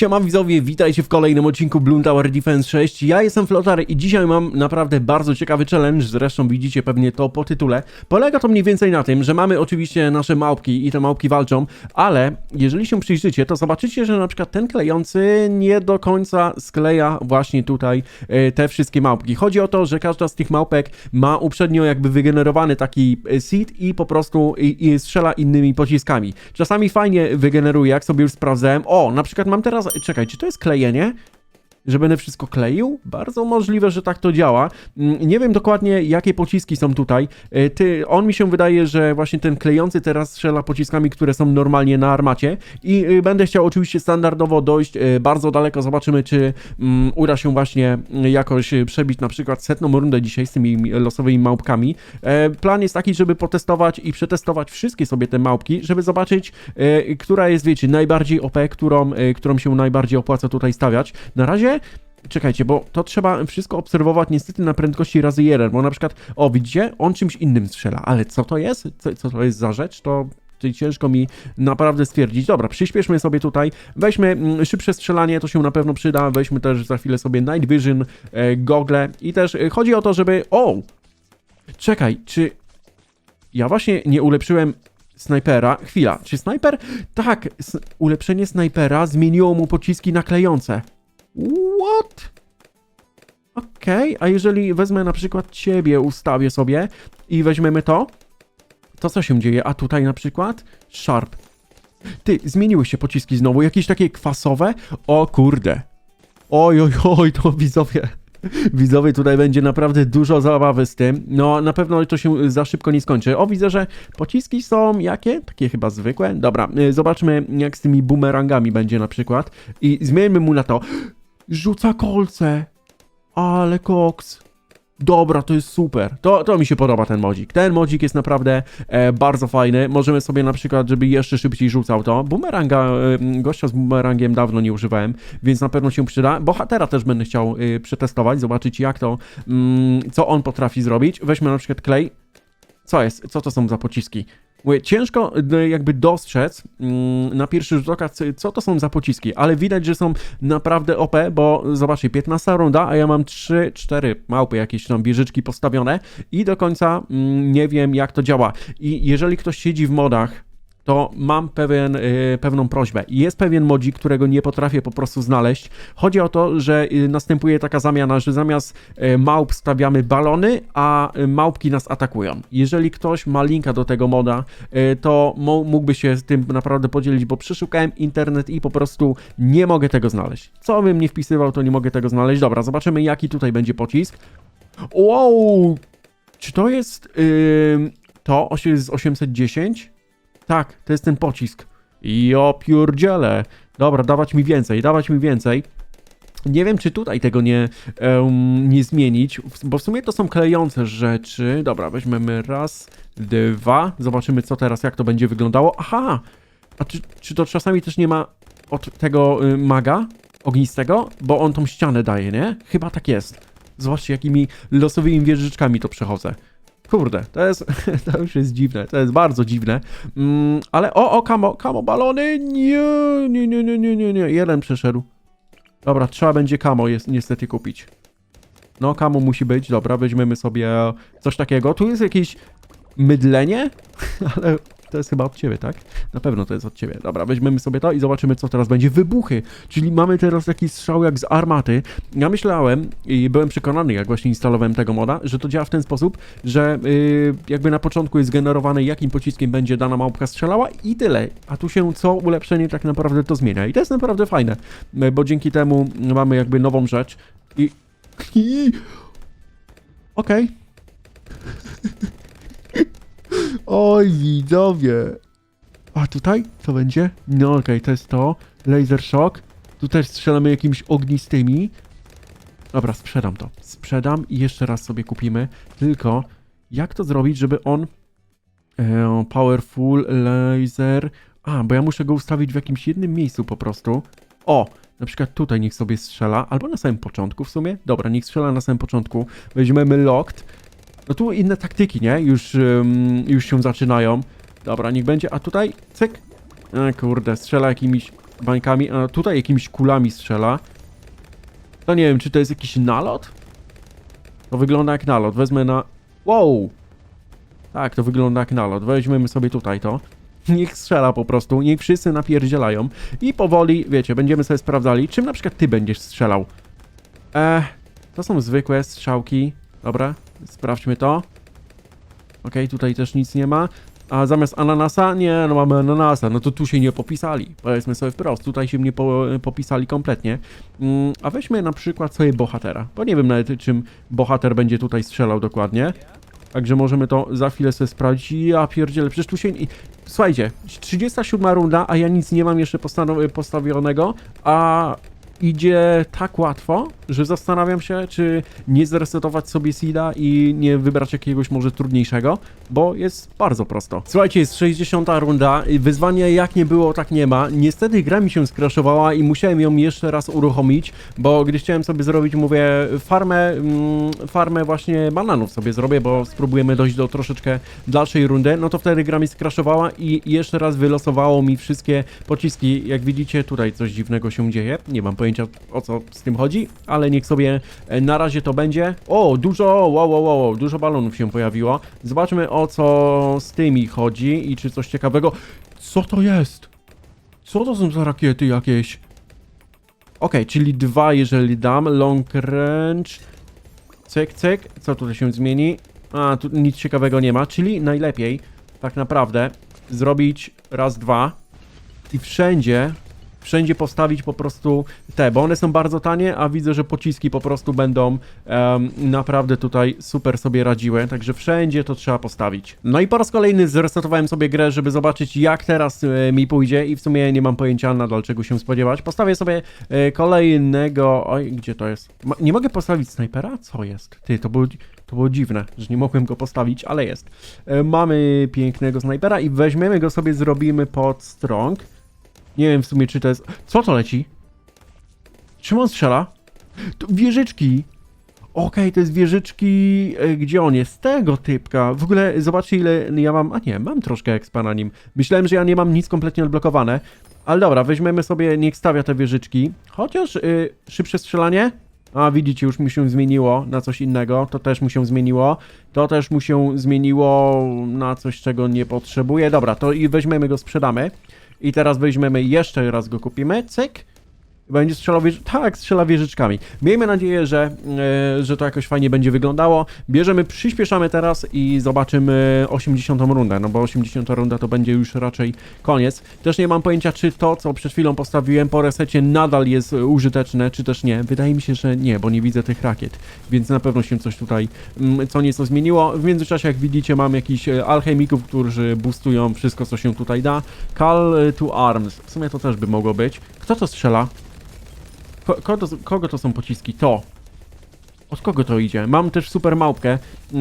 Siema widzowie, witajcie w kolejnym odcinku Bloom Tower Defense 6. Ja jestem Flotar i dzisiaj mam naprawdę bardzo ciekawy challenge, zresztą widzicie pewnie to po tytule. Polega to mniej więcej na tym, że mamy oczywiście nasze małpki i te małpki walczą, ale jeżeli się przyjrzycie, to zobaczycie, że na przykład ten klejący nie do końca skleja właśnie tutaj e, te wszystkie małpki. Chodzi o to, że każda z tych małpek ma uprzednio jakby wygenerowany taki e, seed i po prostu strzela innymi pociskami. Czasami fajnie wygeneruje, jak sobie już sprawdzałem. O, na przykład mam teraz, czekaj, czy to jest klejenie? Że będę wszystko kleił? Bardzo możliwe, że tak to działa. Mm, Nie wiem dokładnie, jakie pociski są tutaj. E, Ty, on mi się wydaje, że właśnie ten klejący teraz strzela pociskami, które są normalnie na armacie. I y, będę chciał oczywiście standardowo dojść e, bardzo daleko. Zobaczymy, czy mm, uda się właśnie mm, jakoś e, przebić na przykład setną rundę dzisiaj z tymi losowymi małpkami. E, Plan jest taki, żeby potestować i przetestować wszystkie sobie te małpki, żeby zobaczyć, która jest, wiecie, najbardziej OP, którą, którą się najbardziej opłaca tutaj stawiać. Na razie Czekajcie, bo to trzeba wszystko obserwować niestety na prędkości razy jeden, bo na przykład, o widzicie, on czymś innym strzela, ale co to jest? Co, co to jest za rzecz? To ciężko mi naprawdę stwierdzić. Dobra, przyspieszmy sobie tutaj, weźmy mm, szybsze strzelanie, to się na pewno przyda, weźmy też za chwilę sobie Night Vision, e, gogle i też e, chodzi o to, żeby... O! Czekaj, czy... Ja właśnie nie ulepszyłem snajpera. Chwila, czy snajper? Tak, ulepszenie snajpera zmieniło mu pociski na klejące. What? Okej, a jeżeli wezmę na przykład ciebie, ustawię sobie i weźmiemy to, to co się dzieje? A tutaj na przykład Sharp. Ty, zmieniły się pociski znowu, jakieś takie kwasowe? O kurde. Oj, oj, oj, to widzowie. Widzowie, tutaj będzie naprawdę dużo zabawy z tym. No, na pewno to się za szybko nie skończy. O, widzę, że pociski są jakie? Takie chyba zwykłe. Dobra, y, zobaczmy jak z tymi bumerangami będzie na przykład. I zmieńmy mu na to. Rzuca kolce. Ale koks. Dobra, to jest super. To, to mi się podoba ten modzik. Ten modzik jest naprawdę e, bardzo fajny. Możemy sobie na przykład, żeby jeszcze szybciej rzucał to. Bumeranga, e, gościa z bumerangiem dawno nie używałem, więc na pewno się przyda. Bohatera też będę chciał e, przetestować, zobaczyć jak to, mm, co on potrafi zrobić. Weźmy na przykład klej. Co jest? Co to są za pociski? Mówię, ciężko e, jakby dostrzec mm, na pierwszy rzut oka, co- co to są za pociski, ale widać, że są naprawdę OP, bo zobaczcie, 15 runda, a ja mam 3-4 małpy jakieś tam wieżyczki postawione i do końca mm, nie wiem jak to działa. I jeżeli ktoś siedzi w modach, to mam pewien, y, pewną prośbę. Jest pewien modzik, którego nie potrafię po prostu znaleźć. Chodzi o to, że y, następuje taka zamiana, że zamiast y, małp stawiamy balony, a małpki nas atakują. Jeżeli ktoś ma linka do tego moda, to mógłby się z tym naprawdę podzielić, bo przeszukałem internet i po prostu nie mogę tego znaleźć. Co bym nie wpisywał, to nie mogę tego znaleźć. Dobra, zobaczymy jaki tutaj będzie pocisk. Wow! Czy to jest ym, to z 810? Tak, to jest ten pocisk. Jo pierdziele. Dobra, dawać mi więcej, dawać mi więcej. Nie wiem, czy tutaj tego nie, em, nie zmienić, bo w sumie to są klejące rzeczy. Dobra, weźmiemy raz, dwa. Zobaczymy, co teraz, jak to będzie wyglądało. Aha! A czy, czy to czasami też nie ma od tego y, maga ognistego? Bo on tą ścianę daje, nie? Chyba tak jest. Zobaczcie, jakimi losowymi wieżyczkami to przechodzę. Kurde, to jest, to już jest dziwne, to jest bardzo dziwne. Mm, ale o, o, kamo, kamo, balony, nie, nie, nie, nie, nie, nie, nie, jeden przeszedł. Dobra, trzeba będzie kamo jest niestety kupić. No, kamo musi być, dobra, weźmiemy sobie coś takiego. Tu jest jakieś mydlenie, ale to jest chyba od ciebie, tak? Na pewno to jest od ciebie. Dobra, weźmiemy sobie to i zobaczymy, co teraz będzie. Wybuchy, czyli mamy teraz jakiś strzał jak z armaty. Ja myślałem i byłem przekonany, jak właśnie instalowałem tego moda, że to działa w ten sposób, że yy, jakby na początku jest generowane, jakim pociskiem będzie dana małpka strzelała i tyle. A tu się co ulepszenie tak naprawdę to zmienia. I to jest naprawdę fajne, bo dzięki temu mamy jakby nową rzecz i... i... Okej. Oj, widzowie. A tutaj? Co będzie? No okej, to jest to. Laser shock. Tu też strzelamy jakimiś ognistymi. Dobra, sprzedam to. Sprzedam i jeszcze raz sobie kupimy. Tylko, jak to zrobić, żeby on... E, powerful laser... A, bo ja muszę go ustawić w jakimś jednym miejscu po prostu. O, na przykład tutaj niech sobie strzela, albo na samym początku w sumie. Dobra, niech strzela na samym początku. Weźmiemy locked. No tu inne taktyki, nie? Już, już się zaczynają. Dobra, niech będzie. A tutaj, cyk. A kurde, strzela jakimiś bańkami, a tutaj jakimiś kulami strzela. To nie wiem, czy to jest jakiś nalot? To wygląda jak nalot. Wezmę na... Wow! Tak, to wygląda jak nalot. Weźmiemy sobie tutaj to. Niech strzela po prostu, niech wszyscy napierdzielają. I powoli, wiecie, będziemy sobie sprawdzali, czym na przykład ty będziesz strzelał. Eee, to są zwykłe strzałki. Dobra, sprawdźmy to. Okej, tutaj też nic nie ma. A zamiast ananasa? Nie, no mamy ananasa. No to tu się nie popisali. Powiedzmy sobie wprost, tutaj się nie po, popisali kompletnie. Mm, a weźmy na przykład sobie bohatera. Bo nie wiem nawet czym bohater będzie tutaj strzelał dokładnie. Także możemy to za chwilę sobie sprawdzić. Ja pierdzielę, przecież tu się... Słuchajcie, 37 runda, a ja nic nie mam jeszcze postawionego, a idzie tak łatwo, że zastanawiam się, czy nie zresetować sobie seeda i nie wybrać jakiegoś może trudniejszego, bo jest bardzo prosto. Słuchajcie, jest 60 runda, i wyzwanie jak nie było, tak nie ma. Niestety gra mi się skraszowała i musiałem ją jeszcze raz uruchomić, bo gdy chciałem sobie zrobić, mówię, farmę, mm, farmę właśnie bananów sobie zrobię, bo spróbujemy dojść do troszeczkę dalszej rundy, no to wtedy gra mi skraszowała i jeszcze raz wylosowało mi wszystkie pociski. Jak widzicie, tutaj coś dziwnego się dzieje. Nie mam pojęcia o co z tym chodzi, ale niech sobie e, na razie to będzie. O, dużo, wow, wow, wow, dużo balonów się pojawiło. Zobaczmy o co z tymi chodzi i czy coś ciekawego. Co to jest? Co to są za rakiety jakieś? Okej, czyli dwa jeżeli dam, long range, cyk, cyk, co tutaj się zmieni? A, tu nic ciekawego nie ma, czyli najlepiej tak naprawdę zrobić raz, dwa i wszędzie, wszędzie postawić po prostu te, bo one są bardzo tanie, a widzę, że pociski po prostu będą em, naprawdę tutaj super sobie radziły, także wszędzie to trzeba postawić. No i po raz kolejny zresetowałem sobie grę, żeby zobaczyć jak teraz e, mi pójdzie i w sumie nie mam pojęcia nadal czego się spodziewać. Postawię sobie e, kolejnego, oj, gdzie to jest? Ma, nie mogę postawić snajpera? Co jest? Ty, to było, to było dziwne, że nie mogłem go postawić, ale jest. E, mamy pięknego snajpera i weźmiemy go sobie, zrobimy pod strong. Nie wiem w sumie czy to jest... Co to leci? Czym on strzela? To wieżyczki! Okej, to jest wieżyczki... e, Gdzie on jest? Tego typka. W ogóle zobaczcie ile ja mam... A nie, mam troszkę expa na nim. Myślałem, że ja nie mam nic kompletnie odblokowane. Ale dobra, weźmiemy sobie, niech stawia te wieżyczki. Chociaż y, szybsze strzelanie? A widzicie, już mi się zmieniło na coś innego. To też mu się zmieniło. To też mu się zmieniło na coś, czego nie potrzebuję. Dobra, to i weźmiemy go, sprzedamy. I teraz weźmiemy jeszcze raz go kupimy. Cyk. Będzie strzelał wież... Tak, strzela wieżyczkami. Miejmy nadzieję, że, e, że to jakoś fajnie będzie wyglądało. Bierzemy, przyspieszamy teraz i zobaczymy 80 rundę, no bo 80 runda to będzie już raczej koniec. Też nie mam pojęcia, czy to, co przed chwilą postawiłem po resecie nadal jest użyteczne, czy też nie. Wydaje mi się, że nie, bo nie widzę tych rakiet, więc na pewno się coś tutaj mm, co nieco zmieniło. W międzyczasie, jak widzicie, mam jakichś e, alchemików, którzy boostują wszystko, co się tutaj da. Call to arms. W sumie to też by mogło być. Kto to strzela? Ko kogo, to, kogo to są pociski? To. Od kogo to idzie? Mam też super małpkę,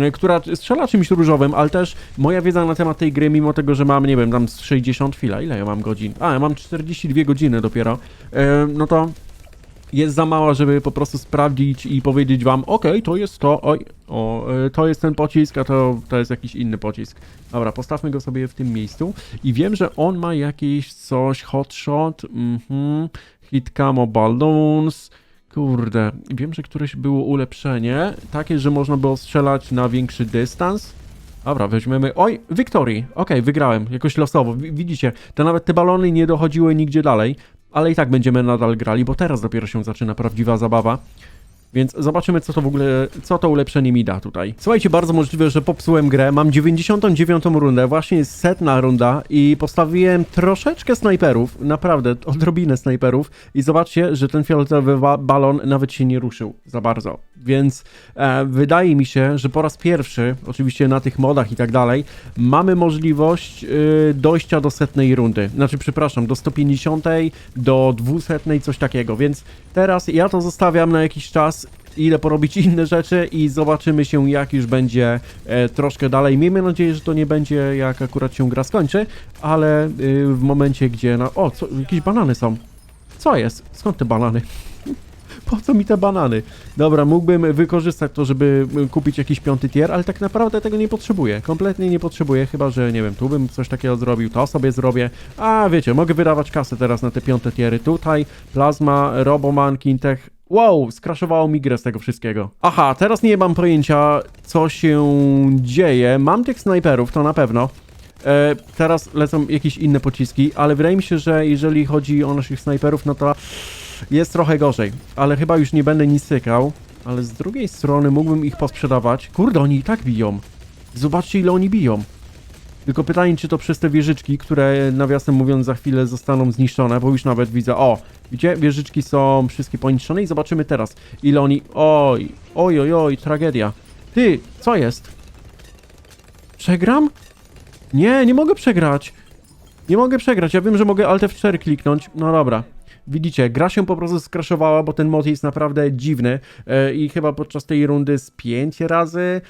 y, która strzela czymś różowym, ale też moja wiedza na temat tej gry, mimo tego, że mam, nie wiem, tam z 60 chwila, ile ja mam godzin? A, ja mam 42 godziny dopiero. E, no to jest za mała, żeby po prostu sprawdzić i powiedzieć wam, okej, to jest to, oj, o, e, to jest ten pocisk, a to, to jest jakiś inny pocisk. Dobra, postawmy go sobie w tym miejscu i wiem, że on ma jakieś coś, hotshot, mhm, hit camo balloons, kurde, wiem, że któreś było ulepszenie, takie, że można było strzelać na większy dystans. Dobra, weźmiemy. Oj, Victory! Okej, wygrałem, jakoś losowo. Wi- Widzicie, to nawet te balony nie dochodziły nigdzie dalej, ale i tak będziemy nadal grali, bo teraz dopiero się zaczyna prawdziwa zabawa. Więc zobaczymy, co to w ogóle, co to ulepszenie mi da tutaj. Słuchajcie, bardzo możliwe, że popsułem grę. Mam 99 rundę, właśnie jest setna runda i postawiłem troszeczkę snajperów, naprawdę odrobinę snajperów i zobaczcie, że ten fioletowy ba- balon nawet się nie ruszył za bardzo. Więc e, wydaje mi się, że po raz pierwszy, oczywiście na tych modach i tak dalej, mamy możliwość y, dojścia do setnej rundy. Znaczy, przepraszam, do 150, do 200, coś takiego. Więc teraz ja to zostawiam na jakiś czas, ile porobić inne rzeczy i zobaczymy się, jak już będzie e, troszkę dalej. Miejmy nadzieję, że to nie będzie, jak akurat się gra skończy, ale y, w momencie, gdzie... Na... O, co, jakieś banany są. Co jest? Skąd te banany? Po co mi te banany? Dobra, mógłbym wykorzystać to, żeby kupić jakiś piąty tier, ale tak naprawdę tego nie potrzebuję. Kompletnie nie potrzebuję, chyba że, nie wiem, tu bym coś takiego zrobił, to sobie zrobię. A, wiecie, mogę wydawać kasę teraz na te piąte tiery. Tutaj Plasma, Roboman, Kintech. Wow, skraszowało mi grę z tego wszystkiego. Aha, teraz nie mam pojęcia, co się dzieje. Mam tych snajperów, to na pewno. E, teraz lecą jakieś inne pociski, ale wydaje mi się, że jeżeli chodzi o naszych snajperów, no to jest trochę gorzej. Ale chyba już nie będę nic cykał. Ale z drugiej strony mógłbym ich posprzedawać. Kurde, oni i tak biją. Zobaczcie, ile oni biją. Tylko pytanie, czy to przez te wieżyczki, które nawiasem mówiąc za chwilę zostaną zniszczone, bo już nawet widzę, o, widzicie, wieżyczki są wszystkie poniszczone i zobaczymy teraz, ile oni, oj, oj, oj, oj, tragedia. Ty, co jest? Przegram? Nie, nie mogę przegrać. Nie mogę przegrać. Ja wiem, że mogę Alt F4 kliknąć. No dobra. Widzicie, gra się po prostu skraszowała, bo ten mod jest naprawdę dziwny e, i chyba podczas tej rundy z 5 razy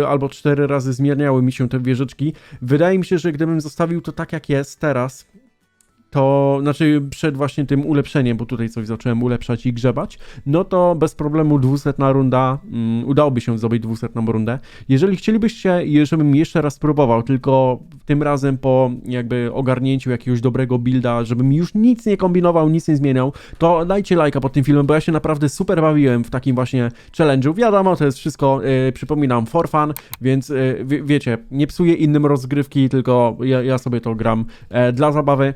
e, albo 4 razy zmieniały mi się te wieżyczki. Wydaje mi się, że gdybym zostawił to tak jak jest teraz, to znaczy przed właśnie tym ulepszeniem, bo tutaj coś zacząłem ulepszać i grzebać, no to bez problemu 200 runda, mm, udałoby się zdobyć 200 rundę. Jeżeli chcielibyście, żebym jeszcze raz spróbował, tylko tym razem po jakby ogarnięciu jakiegoś dobrego builda, żebym już nic nie kombinował, nic nie zmieniał, to dajcie lajka pod tym filmem, bo ja się naprawdę super bawiłem w takim właśnie challenge'u. Wiadomo, to jest wszystko, yy, przypominam, for fun, więc yy, wie, wiecie, nie psuję innym rozgrywki, tylko ja, ja sobie to gram e, dla zabawy.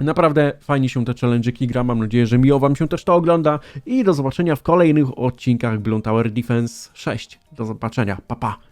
Naprawdę fajnie się te challenge'iki gra, mam nadzieję, że miło wam się też to ogląda i do zobaczenia w kolejnych odcinkach Bloon Tower Defense 6. Do zobaczenia, pa pa!